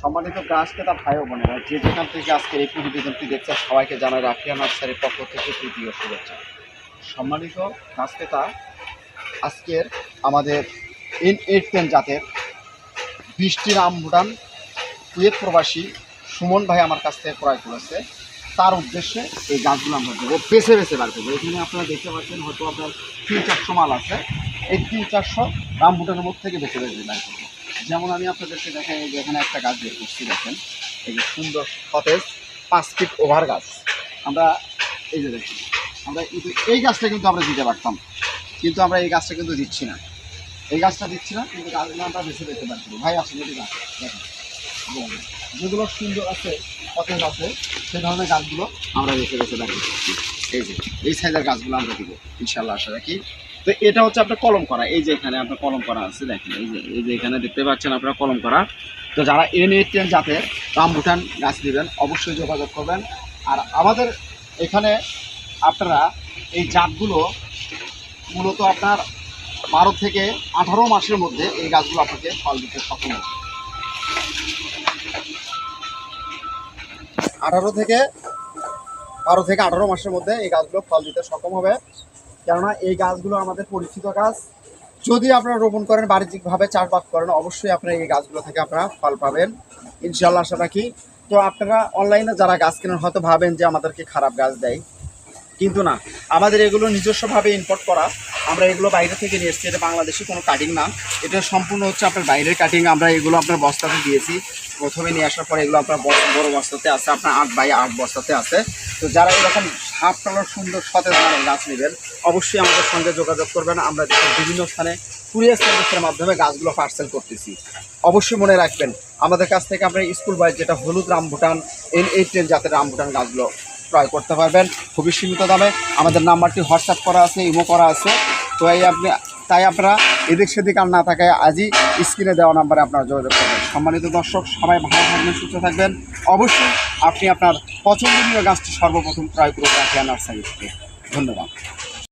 সম্মানিত গাছ ক্রেতা ভাই বোনেরা, যে যেখান থেকে আজকের এই প্রতিবেদনটি দেখছে সবাইকে জানাই রাখিয়া নার্সারির পক্ষ থেকে তৃতীয় শুভেচ্ছা। সম্মানিত ক্রেতা আজকের আমাদের এন এইট টেন জাতের বৃষ্টির আম ভুটান কুয়েত প্রবাসী সুমন ভাই আমার কাছ থেকে ক্রয় করেছে। তার উদ্দেশ্যে এই গাছগুলো আমরা দেবো। বেছে বেছে বার করব। এখানে আপনারা দেখতে পাচ্ছেন, হয়তো আপনার তিন চারশো মাল আছে। এই তিন চারশো রামবুটানের মধ্যে থেকে বেছে বেছে বার করব। যেমন আমি আপনাদেরকে দেখেন এই যে এখানে একটা গাছ বের করছি, দেখেন। এই যে সুন্দর সতেজ পাঁচ ফিট ওভার গাছ। আমরা এই যে দেখি আমরা এই গাছটা কিন্তু আমরা দিতে পারতাম, কিন্তু আমরা এই গাছটা কিন্তু দিচ্ছি না। এই গাছটা দিচ্ছি না, কিন্তু গাছগুলো আমরা বেশি দেখতে পারছি। ভাই আসলে গাছ দেখেন। যেগুলো সুন্দর আছে সতেজ আছে সেই ধরনের গাছগুলো আমরা বেছে বার করছি। এই যে, এই সাইজের গাছগুলো আমরা দিব ইনশাল্লাহ আশা রাখি। তো এটা হচ্ছে আপনার কলম করা, এই যে এখানে আপনার কলম করা আছে, দেখেন, এই যে এই যে এখানে দেখতে পাচ্ছেন আপনার কলম করা। তো যারা এন টেন জাতের রামবুটান গাছ নেবেন, অবশ্যই যোগাযোগ করবেন। আর আমাদের এখানে আপনারা এই জাতগুলো মূলত আপনার বারো থেকে আঠারো মাসের মধ্যে এই গাছগুলো আপনাকে ফল দিতে সক্ষম আঠারো থেকে বারো থেকে আঠারো মাসের মধ্যে এই গাছগুলো ফল দিতে সক্ষম হবে। কেননা এই গাছগুলো আমাদের পরিচিত গাছ। যদি আপনারা রোপণ করেন, বাণিজ্যিকভাবে চাষবাস করেন, অবশ্যই আপনারা এই গাছগুলো থেকে আপনারা ফল পাবেন। ইনশাল্লাহ আশা রাখি। তো আপনারা অনলাইনে যারা গাছ কেনেন, হয়তো ভাবেন যে আমাদেরকে খারাপ গাছ দেয়। কিন্তু না, আমাদের এগুলো নিজস্বভাবে ইম্পোর্ট করা। আমরা এগুলো বাইরে থেকে নিয়ে এসেছি। এটা বাংলাদেশি কোনো কাটিং না। এটা সম্পূর্ণ হচ্ছে আপনার বাইরের কাটিং আমরা এগুলো আপনার বস্তাতে দিয়েছি। প্রথমে নিয়ে আসার পরে এগুলো আপনার বড় বড় বস্তাতে আছে, আপনার আট বাই আট বস্তাতে আছে। তো যারা এরকম হাফ সুন্দর সতেজ গাছ নেবেন, অবশ্যই আমাদের সঙ্গে যোগাযোগ করবেন। আমরা বিভিন্ন স্থানে কুরিয়ার সার্ভিসের মাধ্যমে গাছগুলো পার্সেল করতেছি। অবশ্যই মনে রাখবেন, আমাদের কাছ থেকে আপনার স্কুল বাইক যেটা হলুদ রামভুটান এন এইট টেন জাতের রামভুটান গাছগুলো ক্রয় করতে পারবেন। খুবই সীমিত দামে। আমাদের নাম্বারটি হোয়াটসঅ্যাপ করা আছে, ইমো করা আছে। তো এই আপনি তাই আপনারা এদিক সেদিক আর না থাকায় আজই স্ক্রিনে দেওয়া নাম্বারে আপনারা যোগাযোগ করবেন। সম্মানিত দর্শক, সবাই ভালো থাকবেন, সুস্থ থাকবেন। অবশ্যই আপনি আপনার পছন্দনীয় গাছটি সর্বপ্রথম ক্রয় করে রাখেন নার্সারি থেকে। ধন্যবাদ।